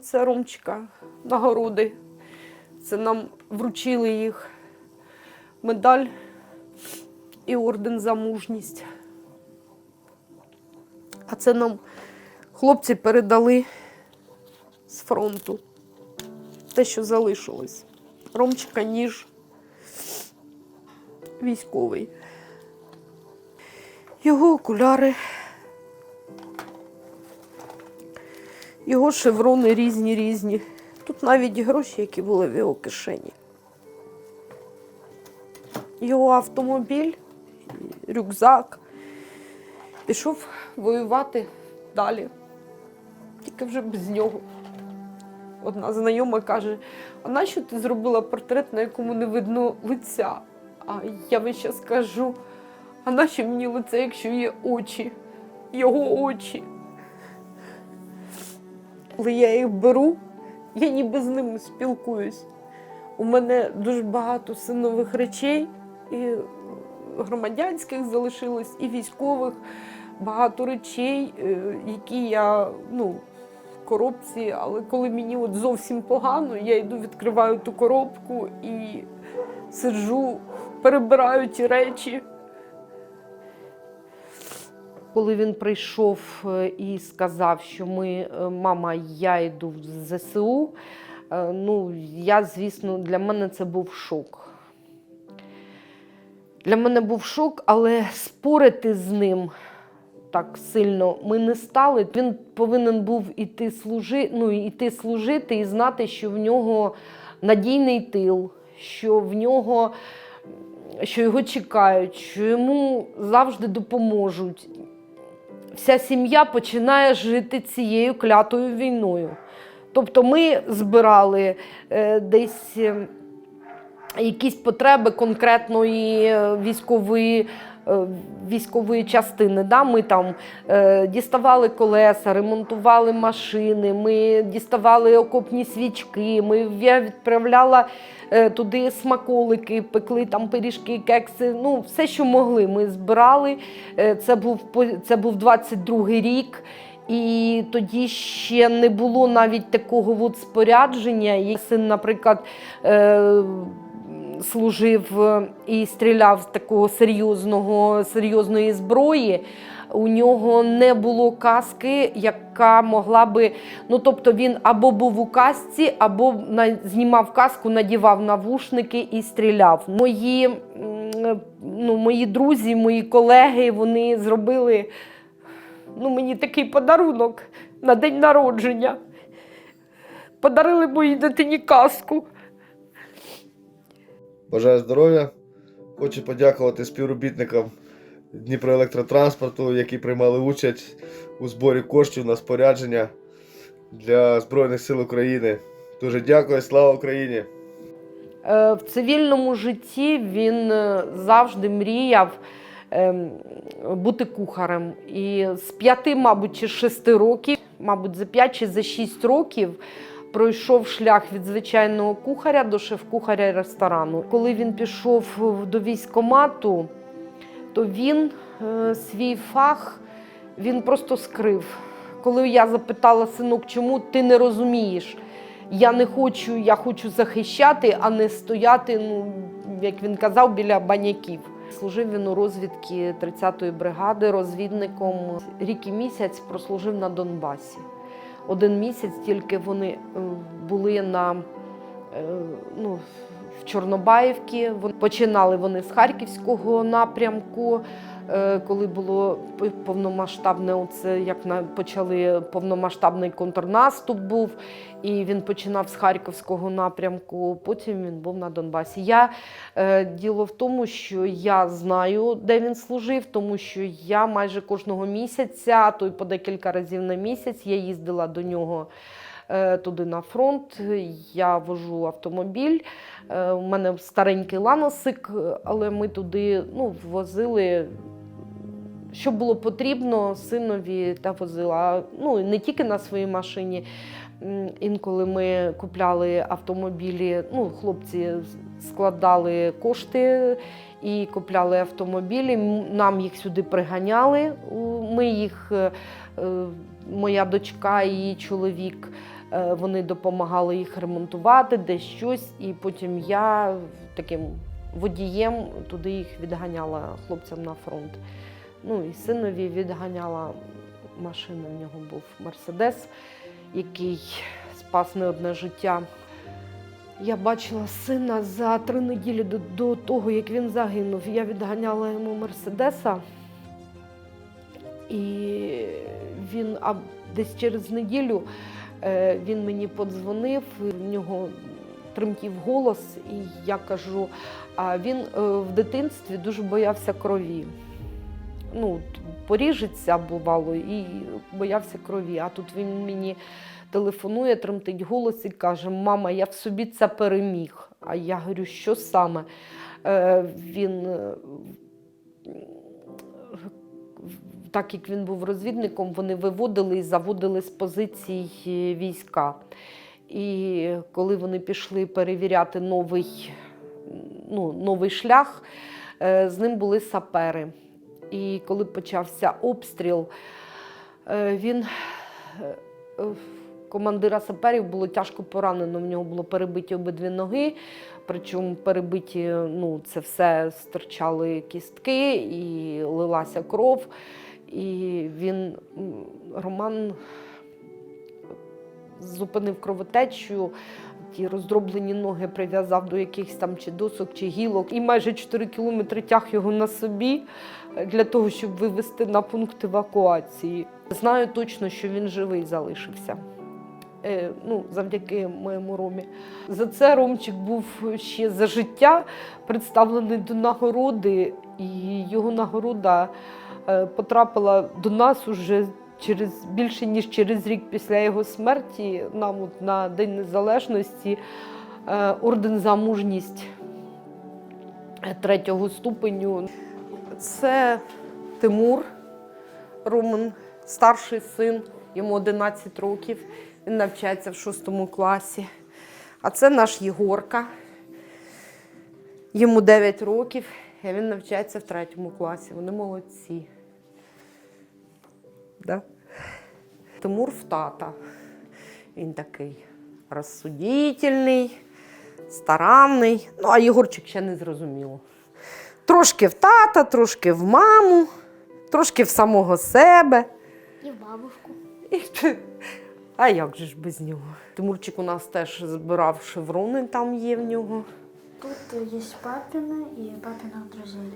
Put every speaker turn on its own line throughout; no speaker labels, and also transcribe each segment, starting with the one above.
Оце Ромчика нагороди. Це нам вручили їх медаль і орден за мужність. А це нам хлопці передали з фронту. Те, що залишилось. Ромчика ніж військовий. Його окуляри. Його шеврони різні різні. Тут навіть гроші, які були в його кишені. Його автомобіль, рюкзак. Пішов воювати далі. Тільки вже без нього. Одна знайома каже: а нащо ти зробила портрет, на якому не видно лиця? А я весь час кажу, а нащо мені лице, якщо є очі, його очі? Коли я їх беру, я ніби з ними спілкуюсь. У мене дуже багато синових речей, і громадянських залишилось, і військових, багато речей, е, які я ну, в коробці, але коли мені от зовсім погано, я йду, відкриваю ту коробку і сиджу, перебираю ті речі. Коли він прийшов е, і сказав, що ми, е, мама, я йду в ЗСУ, е, ну, я, звісно, для мене це був шок. Для мене був шок, але спорити з ним так сильно ми не стали. Він повинен був іти, служи, ну, іти служити і знати, що в нього надійний тил, що в нього що його чекають, що йому завжди допоможуть. Вся сім'я починає жити цією клятою війною. Тобто ми збирали е, десь е, якісь потреби конкретної е, військової. Е, Військової частини, Да? ми там е, діставали колеса, ремонтували машини, ми діставали окопні свічки, ми, я відправляла е, туди смаколики, пекли там пиріжки, кекси, ну все, що могли, ми збирали. Це, був, це був 22-й рік. І тоді ще не було навіть такого от спорядження. Син, наприклад, служив е, і стріляв з такого серйозного, серйозної зброї. У нього не було каски, яка могла би. Ну тобто він або був у касці, або знімав каску, надівав навушники і стріляв. Мої, ну, мої друзі, мої колеги, вони зробили ну, мені такий подарунок на день народження. Подарили моїй дитині каску.
Бажаю здоров'я. Хочу подякувати співробітникам Дніпроелектротранспорту, які приймали участь у зборі коштів на спорядження для Збройних сил України. Дуже дякую, слава Україні!
Е, В цивільному житті він е, завжди мріяв ем, бути кухарем. І з п'яти, мабуть, чи шести років, мабуть, за п'ять чи за шість років. Пройшов шлях від звичайного кухаря до шеф-кухаря ресторану. Коли він пішов до військкомату, то він е, свій фах він просто скрив. Коли я запитала синок, чому ти не розумієш? Я не хочу, я хочу захищати, а не стояти, ну, як він казав, біля баняків. Служив він у розвідці 30-ї бригади розвідником. Рік і місяць прослужив на Донбасі. Один місяць тільки вони е, були на е, ну, в Чорнобаївці. Вони Починали вони з Харківського напрямку. Е, Коли було повномасштабне, оце як на почали повномасштабний контрнаступ був, і він починав з Харківського напрямку. Потім він був на Донбасі. Я е, діло в тому, що я знаю, де він служив, тому що я майже кожного місяця, то й по декілька разів на місяць, я їздила до нього е, туди на фронт. Я вожу автомобіль. У мене старенький ланосик, але ми туди ну, возили. Що було потрібно синові та возила. Ну не тільки на своїй машині. Інколи ми купляли автомобілі. Ну, хлопці складали кошти і купляли автомобілі. Нам їх сюди приганяли. Ми їх, е, е, моя дочка і її чоловік Е, Вони допомагали їх ремонтувати, десь щось, і потім я таким водієм туди їх відганяла хлопцям на фронт. Ну і синові відганяла машина. В нього був Мерседес, який спас не одне життя. Я бачила сина за три неділі до, до того, як він загинув. Я відганяла йому Мерседеса. І він а десь через неділю е, він мені подзвонив, в нього тремтів голос, і я кажу: а він е, в дитинстві дуже боявся крові. Ну, поріжеться бувало і боявся крові. А тут він мені телефонує, тремтить голос і каже: Мама, я в собі це переміг. А я говорю, що саме? Е, він, е, так як він був розвідником, вони виводили і заводили з позицій е, війська. І коли вони пішли перевіряти новий, ну, новий шлях, е, з ним були сапери. І коли почався обстріл, е, він е, командира саперів було тяжко поранено. В нього було перебиті обидві ноги. Причому перебиті, ну, це все стирчали кістки і лилася кров. І він, Роман, зупинив кровотечу, ті роздроблені ноги прив'язав до якихось там чи досок, чи гілок. І майже 4 кілометри тяг його на собі для того, щоб вивезти на пункт евакуації. Знаю точно, що він живий залишився. Е, ну, завдяки моєму Ромі. За це Ромчик був ще за життя представлений до нагороди, і його нагорода е, потрапила до нас уже через більше ніж через рік після його смерті. Нам от на День Незалежності е, орден за мужність третього ступеню. Це Тимур Роман, старший син, йому 11 років. Він навчається в шостому класі. А це наш Єгорка. Йому 9 років, і він навчається в третьому класі. Вони молодці. Да? Тимур в тата. Він такий розсудительний, старанний. Ну, а Єгорчик ще не зрозуміло. Трошки в тата, трошки в маму, трошки в самого себе.
І в бабушку.
І ти- А як же ж без нього? Тимурчик у нас теж збирав шеврони, там є в нього.
Тут э, есть папины и папиных друзей.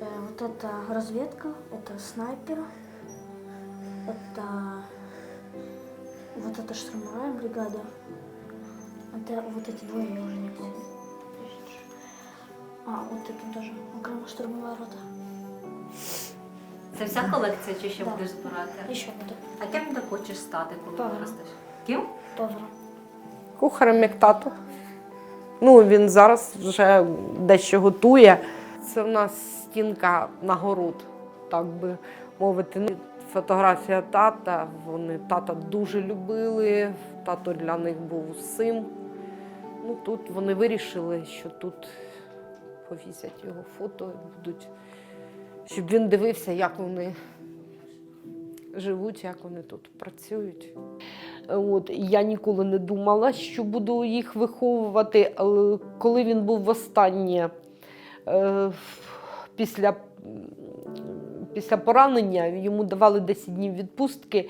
Э, Вот это разведка, это снайпер, это вот это штурмовая бригада. Это вот эти двое я уже не помню. А, вот таким тоже. Окремо штурмовая рота.
Це вся колекція чи ще
Да.
будеш збирати?
Еще вот
А ким ти хочеш стати, коли
Поваром.
виростеш? Ким?
повара.
Кухарем як тато. Ну, він зараз вже дещо готує. Це в нас стінка нагород, так би мовити. Ну, Фотографія тата. Вони тата дуже любили. Тато для них був сим. Ну, тут вони вирішили, що тут повісять його фото, будуть, щоб він дивився, як вони живуть, як вони тут працюють. От, я ніколи не думала, що буду їх виховувати. Але коли він був востаннє е, після, після поранення, йому давали 10 днів відпустки,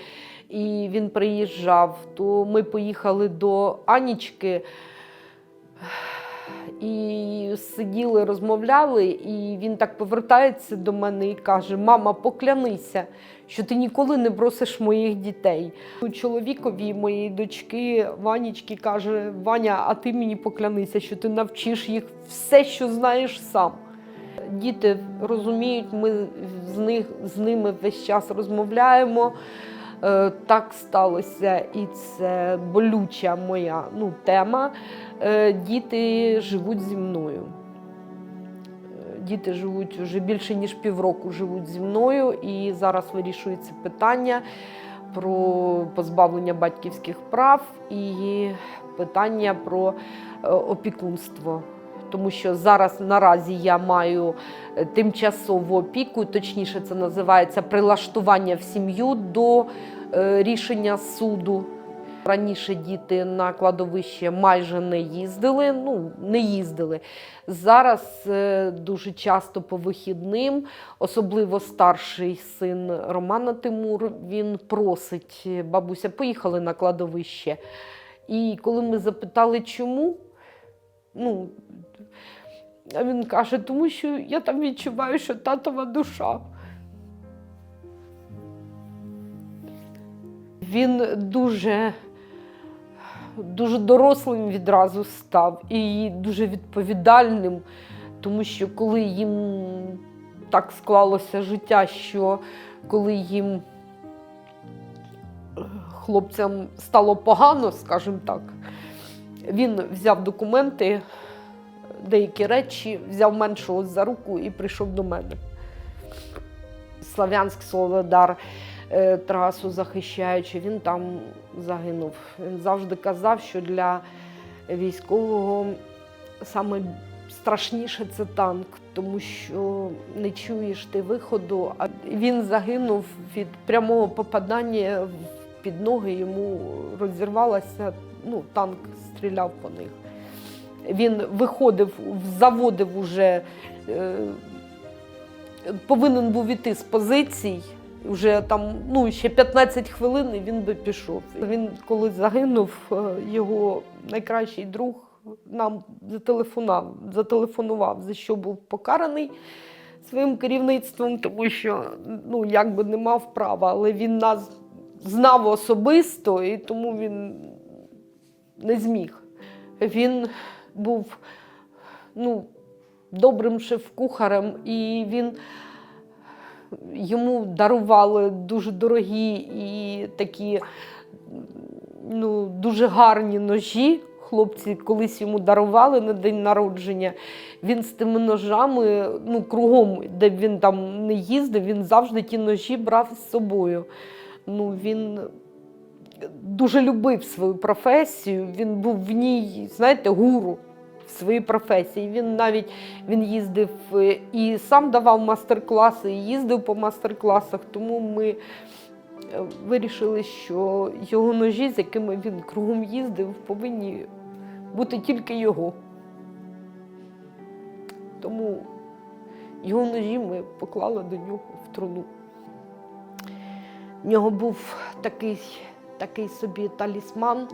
і він приїжджав, то ми поїхали до Анічки. І сиділи, розмовляли, і він так повертається до мене і каже: Мама, поклянися, що ти ніколи не бросиш моїх дітей. Чоловікові моєї дочки Ванічки каже: Ваня, а ти мені поклянися, що ти навчиш їх все, що знаєш сам. Діти розуміють, ми з, них, з ними весь час розмовляємо. Е, Так сталося, і це болюча моя ну, тема. Е, Діти живуть зі мною. Е, Діти живуть вже більше ніж півроку живуть зі мною, і зараз вирішується питання про позбавлення батьківських прав і питання про опікунство. Тому що зараз наразі я маю е, тимчасову опіку, точніше, це називається прилаштування в сім'ю до е, рішення суду. Раніше діти на кладовище майже не їздили, ну не їздили. Зараз е, дуже часто по вихідним, особливо старший син Романа Тимур, він просить бабуся, поїхали на кладовище. І коли ми запитали, чому, ну, а він каже, тому що я там відчуваю, що татова душа. Він дуже, дуже дорослим відразу став і дуже відповідальним, тому що коли їм так склалося життя, що коли їм хлопцям стало погано, скажімо так, він взяв документи, деякі речі, взяв меншого за руку і прийшов до мене. Слав'янськ Солодар е, трасу захищаючи, він там загинув. Він завжди казав, що для військового саме страшніше це танк, тому що не чуєш ти виходу. А він загинув від прямого попадання під ноги, йому розірвалося, ну, танк стріляв по них. Він виходив, заводив уже. Е, повинен був іти з позицій. Вже там ну, ще 15 хвилин і він би пішов. Він коли загинув, е, його найкращий друг нам зателефонував, зателефонував, за що був покараний своїм керівництвом, тому що ну, якби не мав права, але він нас знав особисто і тому він не зміг. Він був ну, добрим шеф-кухарем, і він йому дарували дуже дорогі і такі ну, дуже гарні ножі. Хлопці колись йому дарували на день народження. Він з тими ножами, ну, кругом, де він там не їздив, він завжди ті ножі брав з собою. Ну, він дуже любив свою професію, він був в ній, знаєте, гуру в своїй професії. Він навіть він їздив е, і сам давав мастер-класи, і їздив по мастер-класах. Тому ми е, вирішили, що його ножі, з якими він кругом їздив, повинні бути тільки його. Тому його ножі ми поклали до нього в труну. В нього був такий, такий собі талісман,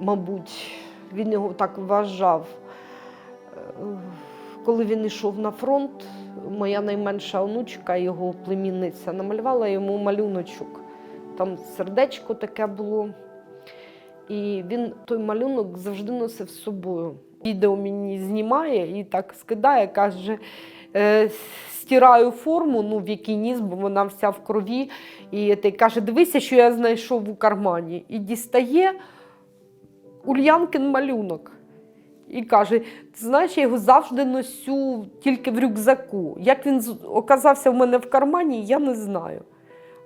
мабуть, він його так вважав. Е, Коли він йшов на фронт, моя найменша онучка, його племінниця, намалювала йому малюночок. Там сердечко таке було. І він той малюнок завжди носив з собою. Відео мені знімає і так скидає, каже, е, стираю форму, ну, в якій ніс, бо вона вся в крові. І ти каже, дивися, що я знайшов у кармані. І дістає Ульянкин малюнок. І каже: ти знаєш, я його завжди носю тільки в рюкзаку. Як він оказався в мене в кармані, я не знаю.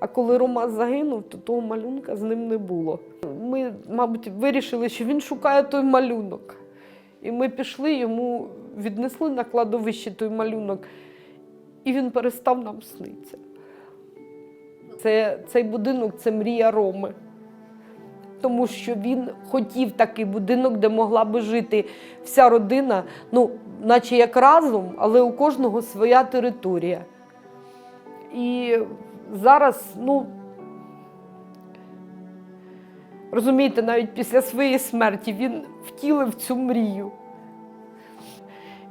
А коли Рома загинув, то того малюнка з ним не було. Ми, мабуть, вирішили, що він шукає той малюнок. І ми пішли, йому віднесли на кладовище той малюнок, і він перестав нам снитися. Це, цей будинок це мрія Роми. Тому що він хотів такий будинок, де могла би жити вся родина, ну, наче як разом, але у кожного своя територія. І зараз, ну, розумієте, навіть після своєї смерті він втілив цю мрію.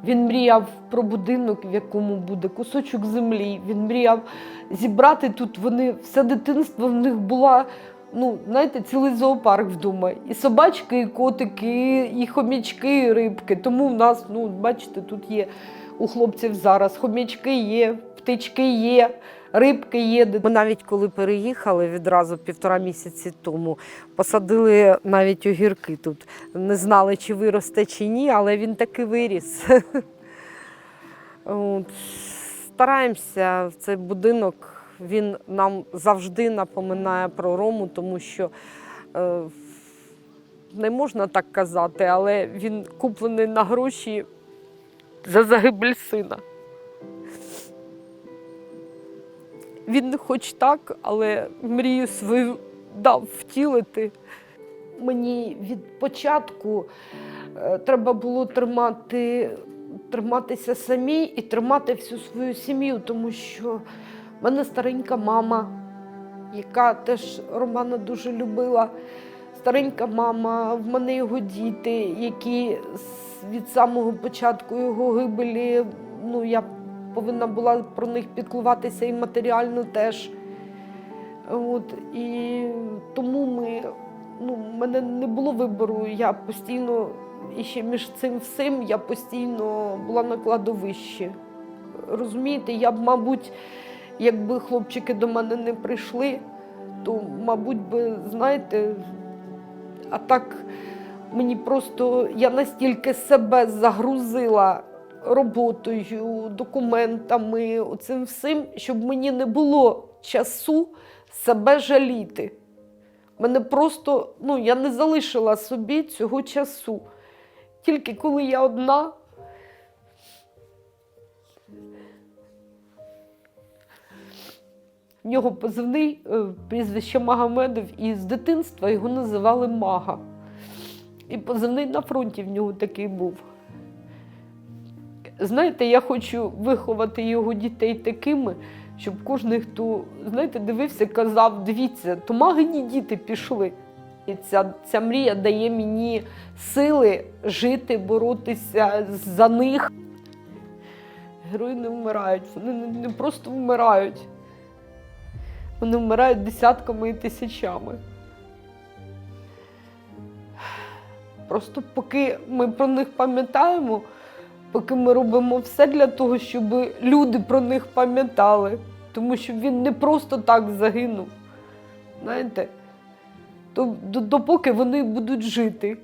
Він мріяв про будинок, в якому буде кусочок землі. Він мріяв зібрати тут. Вони все дитинство в них була, ну, знаєте, цілий зоопарк вдома. І собачки, і котики, і хомячки, і рибки. Тому в нас, ну, бачите, тут є у хлопців зараз хомячки є, птички є. Рибки є. Ми навіть коли переїхали відразу півтора місяці тому, посадили навіть огірки тут. Не знали, чи виросте, чи ні, але він таки виріс. От. Стараємося, цей будинок він нам завжди напоминає про Рому, тому що е, не можна так казати, але він куплений на гроші за загибель сина. Він хоч так, але мрію свою дав втілити. мені від початку е, треба було тримати, триматися самій і тримати всю свою сім'ю, тому що в мене старенька мама, яка теж Романа дуже любила. Старенька мама, в мене його діти, які від самого початку його гибелі, ну я повинна була про них піклуватися і матеріально теж. От, і тому ми, ну, мене не було вибору. Я постійно, і ще між цим всім, я постійно була на кладовищі. Розумієте, я б, мабуть, якби хлопчики до мене не прийшли, то, мабуть, би, знаєте, а так мені просто я настільки себе загрузила роботою, документами, оцим всім, щоб мені не було часу себе жаліти. Мене просто, ну, я не залишила собі цього часу. Тільки коли я одна. В нього позивний е, прізвище Магомедов, і з дитинства його називали Мага. І позивний на фронті в нього такий був. Знаєте, я хочу виховати його дітей такими, щоб кожен, хто знаєте, дивився, казав: дивіться, то магині діти пішли. І ця, ця мрія дає мені сили жити, боротися за них. Герої не вмирають, вони не, просто вмирають. Вони вмирають десятками і тисячами. Просто поки ми про них пам'ятаємо, поки ми робимо все для того, щоб люди про них пам'ятали. Тому що він не просто так загинув. Знаєте, то, до- допоки вони будуть жити.